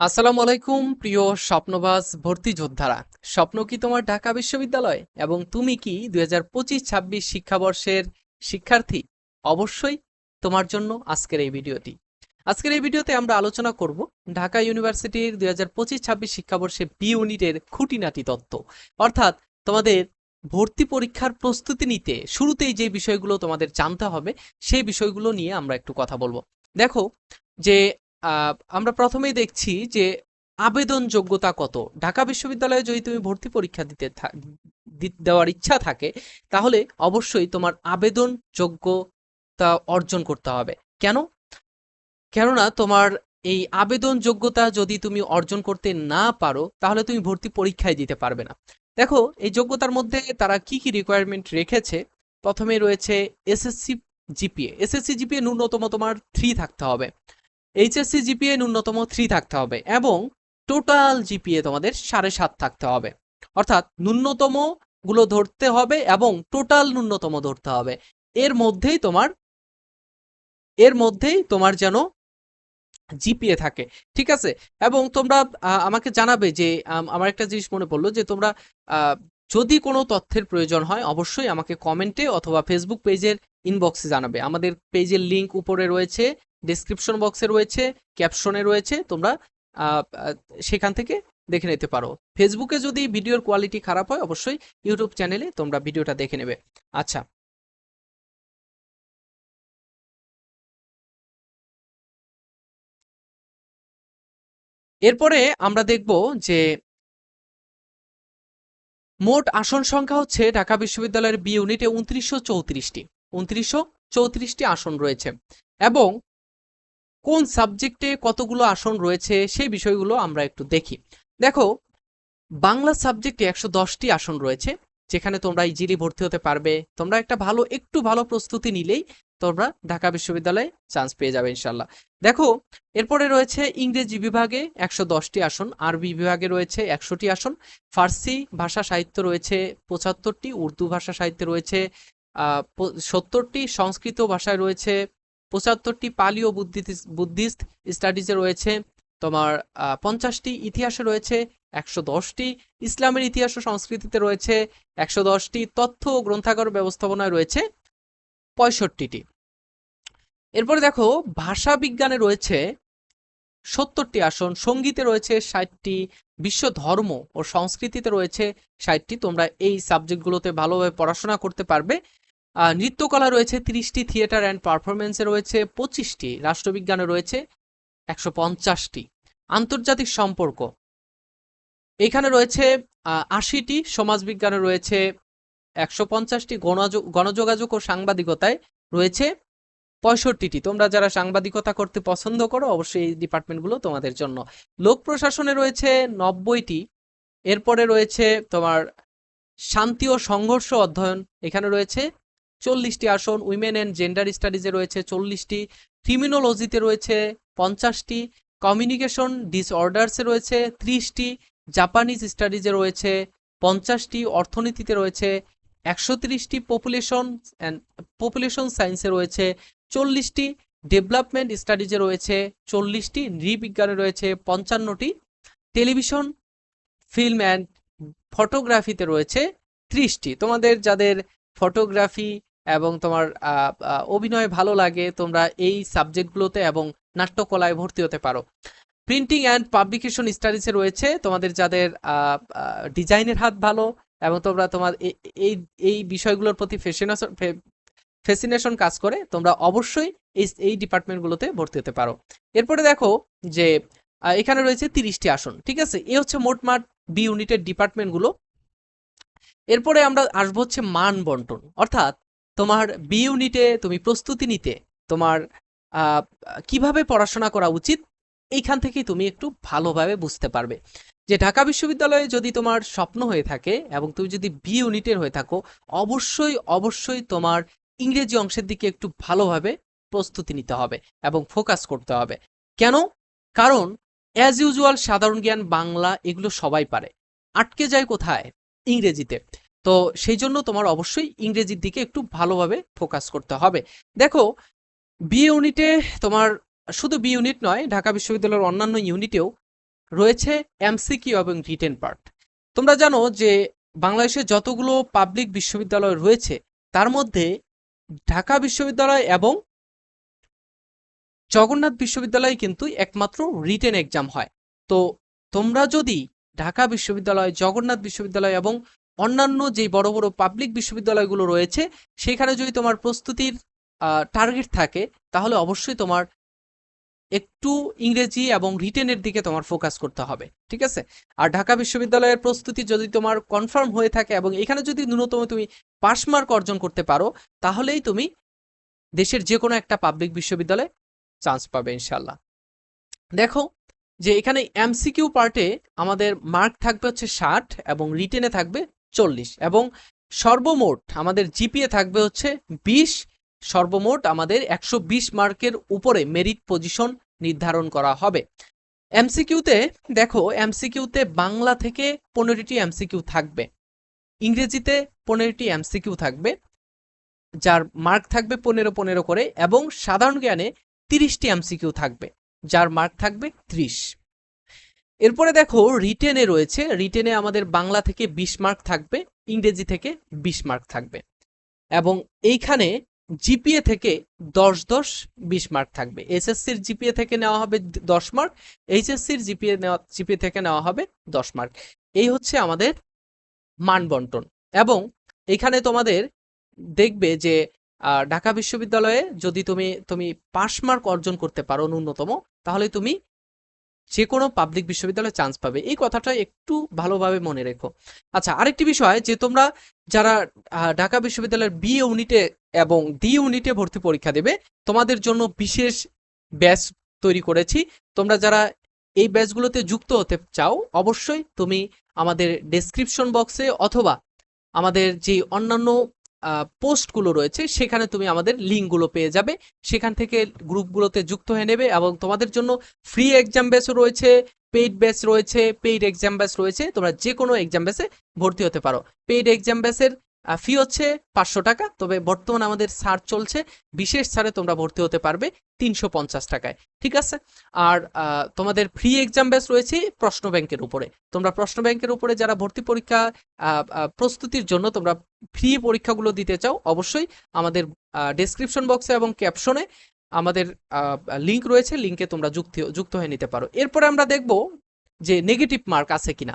আসসালামু আলাইকুম, প্রিয় স্বপ্নবাজ ভর্তি যোদ্ধারা। স্বপ্ন কি তোমার ঢাকা বিশ্ববিদ্যালয় এবং তুমি কি দুই হাজার পঁচিশ ছাব্বিশ শিক্ষাবর্ষের শিক্ষার্থী? অবশ্যই তোমার জন্য আজকের এই ভিডিওটি। আজকের এই ভিডিওতে আমরা আলোচনা করব ঢাকা ইউনিভার্সিটির দুই হাজার পঁচিশ ছাব্বিশ শিক্ষাবর্ষে বি ইউনিটের খুঁটিনাটি তত্ত্ব। অর্থাৎ তোমাদের ভর্তি পরীক্ষার প্রস্তুতি নিতে শুরুতেই যে বিষয়গুলো তোমাদের জানতে হবে, সেই বিষয়গুলো নিয়ে আমরা একটু কথা বলব। দেখো যে আমরা প্রথমেই দেখছি যে আবেদন যোগ্যতা কত? ঢাকা বিশ্ববিদ্যালয়ে যদি তুমি ভর্তি পরীক্ষা দিতে দেওয়ার ইচ্ছা থাকে, তাহলে অবশ্যই তোমার আবেদন যোগ্যতা অর্জন করতে হবে। কেন? কেননা তোমার এই আবেদন যোগ্যতা যদি তুমি অর্জন করতে না পারো, তাহলে তুমি ভর্তি পরীক্ষায় দিতে পারবে না। দেখো, এই যোগ্যতার মধ্যে তারা কি কি রিকোয়ারমেন্ট রেখেছে? প্রথমে রয়েছে এসএসসি জিপিএ। এসএসসি জিপিএ ন্যূনতম তোমার থ্রি থাকতে হবে। এইচএসসি জিপিএ ন্যূনতম থ্রি থাকতে হবে এবং টোটাল জিপিএ তোমাদের সাড়ে সাত থাকতে হবে। অর্থাৎ ন্যূনতমগুলো ধরতে হবে এবং টোটাল ন্যূনতম ধরতে হবে। এর মধ্যেই তোমার, এর মধ্যেই তোমার যেন জিপিএ থাকে, ঠিক আছে? এবং তোমরা আমাকে জানাবে যে আমার একটা জিনিস মনে পড়ল যে তোমরা যদি কোনো তথ্যের প্রয়োজন হয় অবশ্যই আমাকে কমেন্টে অথবা ফেসবুক পেজের ইনবক্সে জানাবে। আমাদের পেজের লিংক উপরে রয়েছে ডেসক্রিপশন বক্সে রয়েছে ক্যাপশনে রয়েছে, তোমরা সেখান থেকে দেখে নিতে পারো। ফেসবুকে যদি ভিডিওর কোয়ালিটি খারাপ হয়, অবশ্যই ইউটিউব চ্যানেলে তোমরা ভিডিওটা দেখে নেবে। আচ্ছা। এরপরে আমরা দেখব যে মোট আসন সংখ্যা হচ্ছে ঢাকা বিশ্ববিদ্যালয়ের বি ইউনিটে উনত্রিশশো চৌত্রিশটি। উনত্রিশশো চৌত্রিশটি আসন রয়েছে। এবং কোন সাবজেক্টে কতগুলো আসন রয়েছে সেই বিষয়গুলো আমরা একটু দেখি। দেখো, বাংলা সাবজেক্টে একশো দশটি আসন রয়েছে, যেখানে তোমরা ইজিলি ভর্তি হতে পারবে। তোমরা একটা ভালো, একটু ভালো প্রস্তুতি নিলেই তোমরা ঢাকা বিশ্ববিদ্যালয়ে চান্স পেয়ে যাবে ইনশাল্লাহ দেখো, এরপরে রয়েছে ইংরেজি বিভাগে একশো দশটি আসন, আরবি বিভাগে রয়েছে একশোটি আসন, ফার্সি ভাষা সাহিত্য রয়েছে পঁচাত্তরটি, উর্দু ভাষা সাহিত্যে রয়েছে সত্তরটি, সংস্কৃত ভাষায় রয়েছে পঁচাত্তরটি পালি ও বুদ্ধিস্ট বুদ্ধিস্ট স্টাডিজে রয়েছে, তোমার পঞ্চাশটি ইতিহাসে রয়েছে, একশো দশটি ইসলামের ইতিহাস ও সংস্কৃতিতে রয়েছে, একশো দশটি তথ্য ও গ্রন্থাগার ব্যবস্থাপনায় রয়েছে, পঁয়ষট্টিটি। এরপরে দেখো, ভাষা বিজ্ঞানে রয়েছে সত্তরটি আসন, সঙ্গীতে রয়েছে ষাটটি, বিশ্ব ধর্ম ও সংস্কৃতিতে রয়েছে ষাটটি, তোমরা এই সাবজেক্টগুলোতে ভালোভাবে পড়াশোনা করতে পারবে। নৃত্যকলা রয়েছে তিরিশটি, থিয়েটার অ্যান্ড পারফরমেন্সে রয়েছে পঁচিশটি, রাষ্ট্রবিজ্ঞানে রয়েছে একশো পঞ্চাশটি। আন্তর্জাতিক সম্পর্ক। এখানে রয়েছে আশিটি, সমাজবিজ্ঞানে রয়েছে একশো পঞ্চাশটি, গণযোগ- গণযোগাযোগ ও সাংবাদিকতায় রয়েছে পঁয়ষট্টিটি। তোমরা যারা সাংবাদিকতা করতে পছন্দ করো, অবশ্যই এই ডিপার্টমেন্টগুলো তোমাদের জন্য। লোক প্রশাসনে রয়েছে নব্বইটি, এরপরে রয়েছে তোমার শান্তি ও সংঘর্ষ অধ্যয়ন। এখানে রয়েছে চল্লিশটি আসন উইমেন অ্যান্ড জেন্ডার স্টাডিজে রয়েছে চল্লিশটি ক্রিমিনোলজিতে রয়েছে পঞ্চাশটি কমিউনিকেশন ডিসঅর্ডার্সে রয়েছে ত্রিশটি জাপানিজ স্টাডিজে রয়েছে পঞ্চাশটি, অর্থনীতিতে রয়েছে একশো তিরিশটি পপুলেশন অ্যান্ড পপুলেশন সায়েন্সে রয়েছে চল্লিশটি ডেভেলপমেন্ট স্টাডিজে রয়েছে চল্লিশটি, নৃবিজ্ঞানে রয়েছে পঞ্চান্নটি টেলিভিশন ফিল্ম অ্যান্ড ফটোগ্রাফিতে রয়েছে ত্রিশটি। তোমাদের যাদের ফটোগ্রাফি এবং তোমার অভিনয় ভালো লাগে, তোমরা এই সাবজেক্টগুলোতে এবং নাট্যকলায় ভর্তি হতে পারো। প্রিন্টিং অ্যান্ড পাবলিকেশন স্টাডিজে রয়েছে, তোমাদের যাদের ডিজাইনের হাত ভালো এবং তোমরা তোমার এই এই বিষয়গুলোর প্রতি ফ্যাশনেশন ফ্যাসিনেশন কাজ করে, তোমরা অবশ্যই এই এই ডিপার্টমেন্টগুলোতে ভর্তি হতে পারো। এরপরে দেখো যে এখানে রয়েছে তিরিশটি আসন, ঠিক আছে? এ হচ্ছে মোটমাট বি ইউনিটের ডিপার্টমেন্টগুলো এরপরে আমরা আসব হচ্ছে মান বন্টন, অর্থাৎ তোমার বি ইউনিটে তুমি প্রস্তুতি নিতে, তোমার কীভাবে পড়াশোনা করা উচিত, এইখান থেকেই তুমি একটু ভালোভাবে বুঝতে পারবে। যে ঢাকা বিশ্ববিদ্যালয়ে যদি তোমার স্বপ্ন হয়ে থাকে এবং তুমি যদি বি ইউনিটের হয়ে থাকো, অবশ্যই অবশ্যই তোমার ইংরেজি অংশের দিকে একটু ভালোভাবে প্রস্তুতি নিতে হবে এবং ফোকাস করতে হবে। কেন? কারণ অ্যাজ ইউজুয়াল সাধারণ জ্ঞান বাংলা এগুলো সবাই পারে। আটকে যায় কোথায়? ইংরেজিতে। তো সেই জন্য তোমার অবশ্যই ইংরেজির দিকে একটু ভালোভাবে ফোকাস করতে হবে। দেখো বি ইউনিটে তোমার শুধু বি ইউনিট নয়, ঢাকা বিশ্ববিদ্যালয়ের অন্যান্য ইউনিটেও রয়েছে এমসিকিউ এবং রিটেন পার্ট তোমরা জানো যে বাংলাদেশে যতগুলো পাবলিক বিশ্ববিদ্যালয় রয়েছে, তার মধ্যে ঢাকা বিশ্ববিদ্যালয় এবং জগন্নাথ বিশ্ববিদ্যালয় কিন্তু একমাত্র রিটেন এক্সাম হয়। তো তোমরা যদি ঢাকা বিশ্ববিদ্যালয়, জগন্নাথ বিশ্ববিদ্যালয় এবং অন্যান্য যে বড় বড় পাবলিক বিশ্ববিদ্যালয়গুলো রয়েছে, সেখানে যদি তোমার প্রস্তুতির টার্গেট থাকে, তাহলে অবশ্যই তোমার একটু ইংরেজি এবং রিটেনের দিকে তোমার ফোকাস করতে হবে, ঠিক আছে? আর ঢাকা বিশ্ববিদ্যালয়ের প্রস্তুতি যদি তোমার কনফার্ম হয়ে থাকে এবং এখানে যদি ন্যূনতম তুমি পাস মার্ক অর্জন করতে পারো, তাহলেই তুমি দেশের যে কোনো একটা পাবলিক বিশ্ববিদ্যালয়ে চান্স পাবে ইনশাল্লাহ দেখো যে এখানে এমসিকিউ পার্টে আমাদের মার্ক থাকবে হচ্ছে ষাট এবং রিটেনে থাকবে চল্লিশ। এবং সর্বমোট আমাদের জিপিএ থাকবে হচ্ছে বিশ। সর্বমোট আমাদের একশো বিশ মার্কের উপরে মেরিট পজিশন নির্ধারণ করা হবে। এমসিকিউতে দেখো, এমসিকিউতে বাংলা থেকে পনেরোটি এমসিকিউ থাকবে। ইংরেজিতে পনেরোটি এমসিকিউ থাকবে। যার মার্ক থাকবে পনেরো পনেরো করে এবং সাধারণ জ্ঞানে তিরিশটি এমসিকিউ থাকবে। যার মার্ক থাকবে ত্রিশ। এরপরে দেখো রিটেনে রয়েছে। রিটেনে আমাদের বাংলা থেকে বিশ মার্ক থাকবে, ইংরেজি থেকে বিশ মার্ক থাকবে। এবং এইখানে জিপিএ থেকে দশ দশ বিশ মার্ক থাকবে। এসএসসির জিপিএ থেকে নেওয়া হবে দশ মার্ক এইচএসসির জিপিএ নেওয়া জিপিএ থেকে নেওয়া হবে দশ মার্ক এই হচ্ছে আমাদের মান বন্টন। এবং এখানে তোমাদের দেখবে যে ঢাকা বিশ্ববিদ্যালয়ে যদি তুমি তুমি পাস মার্ক অর্জন করতে পারো ন্যূনতম, তাহলে তুমি যে কোনো পাবলিক বিশ্ববিদ্যালয়ে চান্স পাবে। এই কথাটা একটু ভালোভাবে মনে রেখো। আচ্ছা আরেকটি বিষয় যে তোমরা যারা ঢাকা বিশ্ববিদ্যালয়ের বি ইউনিটে এবং ডি ইউনিটে ভর্তি পরীক্ষা দেবে, তোমাদের জন্য বিশেষ ব্যাচ তৈরি করেছি। তোমরা যারা এই ব্যাচগুলোতে যুক্ত হতে চাও, অবশ্যই তুমি আমাদের ডেসক্রিপশন বক্সে অথবা আমাদের যে অন্যান্য পোস্টগুলো রয়েছে, সেখানে তুমি আমাদের লিঙ্কগুলো পেয়ে যাবে। সেখান থেকে গ্রুপগুলোতে যুক্ত হয়ে নেবে এবং তোমাদের জন্য ফ্রি এক্সাম ব্যাচও রয়েছে পেইড ব্যাচ রয়েছে পেইড এক্সাম ব্যাচ রয়েছে, তোমরা যে কোনো এক্সাম ব্যাচে ভর্তি হতে পারো। পেইড এক্সাম ব্যাচের ফি হচ্ছে পাঁচশো টাকা, তবে বর্তমানে আমাদের ছাড় চলছে, বিশেষ ছাড়ে তোমরা ভর্তি হতে পারবে তিনশো পঞ্চাশ টাকায়, ঠিক আছে? আর তোমাদের ফ্রি এক্সাম ব্যাচ রয়েছে প্রশ্ন ব্যাংকের উপরে। তোমরা প্রশ্ন ব্যাংকের উপরে যারা ভর্তি পরীক্ষা প্রস্তুতির জন্য তোমরা ফ্রি পরীক্ষাগুলো দিতে চাও, অবশ্যই আমাদের ডেসক্রিপশন বক্সে এবং ক্যাপশনে আমাদের লিংক রয়েছে লিংকে তোমরা যুক্ত যুক্ত হয়ে নিতে পারো। এরপরে আমরা দেখব যে নেগেটিভ মার্ক আছে কিনা।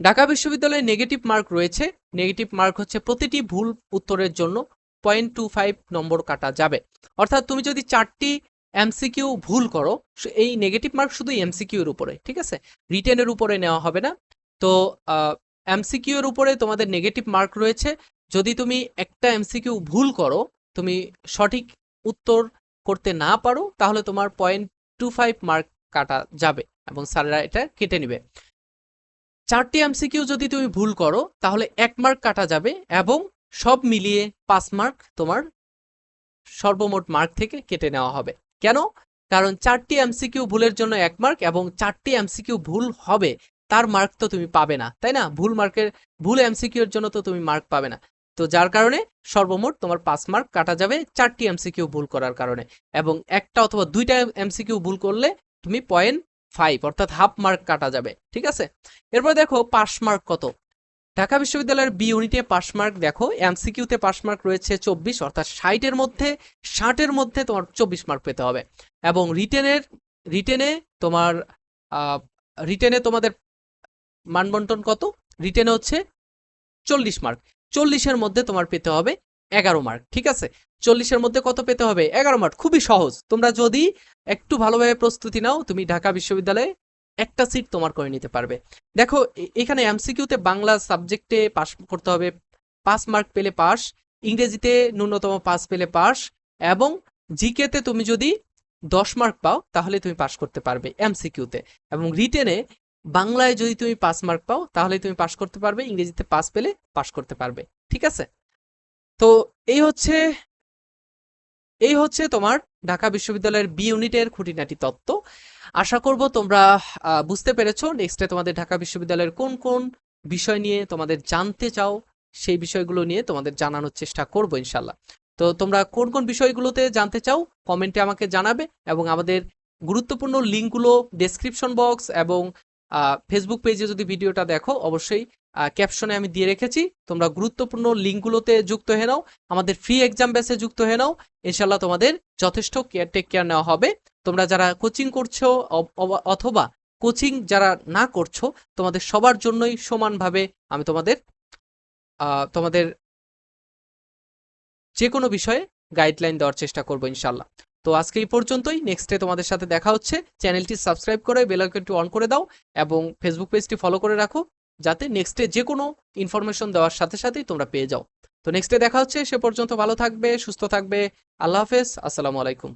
ঢাকা বিশ্ববিদ্যালয়ে নেগেটিভ মার্ক রয়েছে। নেগেটিভ মার্ক হচ্ছে প্রতিটি ভুল উত্তরের জন্য পয়েন্ট টু ফাইভ নম্বর কাটা যাবে। অর্থাৎ তুমি যদি চারটি এমসিকিউ ভুল করো এই নেগেটিভ মার্ক শুধু এমসিকিউর উপরে, ঠিক আছে? রিটেনের উপরে নেওয়া হবে না। তো এমসিকিউ এর উপরে তোমাদের নেগেটিভ মার্ক রয়েছে। যদি তুমি একটা এমসিকিউ ভুল করো, তুমি সঠিক উত্তর করতে না পারো, তাহলে তোমার পয়েন্ট টু ফাইভ মার্ক কাটা যাবে এবং স্যাররা এটা কেটে নেবে। চারটি এমসিকিউ যদি তুমি ভুল করো, তাহলে এক মার্ক কাটা যাবে এবং সব মিলিয়ে পাঁচ মার্ক তোমার সর্বমোট মার্ক থেকে কেটে নেওয়া হবে। কেন? কারণ চারটি এমসিকিউ ভুলের জন্য এক মার্ক এবং চারটি এমসিকিউ ভুল হবে তার মার্ক তো তুমি পাবে না, তাই না? ভুল মার্কের ভুল এমসিকিউ এর জন্য তো তুমি মার্ক পাবে না। তো যার কারণে সর্বমোট তোমার পাঁচ মার্ক কাটা যাবে চারটি এমসিকিউ ভুল করার কারণে এবং একটা অথবা দুইটা এমসিকিউ ভুল করলে তুমি পয়েন্ট ফাইভ অর্থাৎ হাফ মার্ক কাটা যাবে, ঠিক আছে? এরপর দেখো পাস মার্ক কত? ঢাকা বিশ্ববিদ্যালয়ের বি ইউনিটে পাস মার্ক দেখো এমসিকিউতে পাস মার্ক রয়েছে চব্বিশ, অর্থাৎ ষাটের মধ্যে ষাটের মধ্যে তোমার চব্বিশ মার্ক পেতে হবে। এবং রিটেনের রিটেনে তোমার রিটেনে তোমাদের মানবন্টন কত? রিটেনে হচ্ছে চল্লিশ মার্ক চল্লিশের মধ্যে তোমার পেতে হবে এগারো মার্ক ঠিক আছে? চল্লিশের মধ্যে কত পেতে হবে? এগারো মার্ক খুবই সহজ। তোমরা যদি একটু ভালোভাবে প্রস্তুতি নাও, তুমি ঢাকা বিশ্ববিদ্যালয়ে একটা সিট তোমার করে নিতে পারবে। দেখো এখানে এমসিকিউতে বাংলা সাবজেক্টে পাস করতে হবে, পাঁচ মার্ক পেলে পাস ইংরেজিতে ন্যূনতম পাস পেলে পাস এবং জিকেতে তুমি যদি দশ মার্ক পাও, তাহলে তুমি পাস করতে পারবে এমসিকিউতে এবং রিটেনে বাংলায় যদি তুমি পাস মার্ক পাও তাহলে তুমি পাস করতে পারবে, ইংরেজিতে পাস পেলে পাস করতে পারবে, ঠিক আছে? তো এই হচ্ছে এই হচ্ছে তোমার ঢাকা বিশ্ববিদ্যালয়ের বি ইউনিটের খুঁটিনাটি তত্ত্ব। আশা করব তোমরা বুঝতে পেরেছ নেক্সটে তোমাদের ঢাকা বিশ্ববিদ্যালয়ের কোন কোন বিষয় নিয়ে তোমাদের জানতে চাও, সেই বিষয়গুলো নিয়ে তোমাদের জানানোর চেষ্টা করব ইনশাল্লাহ তো তোমরা কোন কোন বিষয়গুলোতে জানতে চাও, কমেন্টে আমাকে জানাবে এবং আমাদের গুরুত্বপূর্ণ লিঙ্কগুলো ডেসক্রিপশন বক্স এবং ফেসবুক পেজে যদি ভিডিওটা দেখো, অবশ্যই ক্যাপশনে আমি দিয়ে রেখেছি। তোমরা গুরুত্বপূর্ণ লিঙ্কগুলোতে যুক্ত হয়ে নাও। আমাদের ফ্রি এক্সাম ব্যাচে যুক্ত হয়ে নাও। ইনশাল্লাহ তোমাদের যথেষ্ট কেয়ার টেক কেয়ার নেওয়া হবে। তোমরা যারা কোচিং করছ অথবা কোচিং যারা না করছ, তোমাদের সবার জন্যই সমানভাবে আমি তোমাদের তোমাদের যে কোনো বিষয়ে গাইডলাইন দেওয়ার চেষ্টা করব ইনশাল্লাহ তো আজকে এই পর্যন্তই। নেক্সটে তোমাদের সাথে দেখা হচ্ছে। চ্যানেলটি সাবস্ক্রাইব করে বেল আইকনটি অন করে দাও এবং ফেসবুক পেজটি ফলো করে রাখো যাতে নেক্সটে যে কোনো ইনফরমেশন দেওয়ার সাথে সাথেই তোমরা পেয়ে যাও। তো নেক্সট নেক্সটে দেখা হচ্ছে। সে পর্যন্ত ভালো থাকবে, সুস্থ থাকবে। আল্লাহ হাফেজ। আসসালামু আলাইকুম।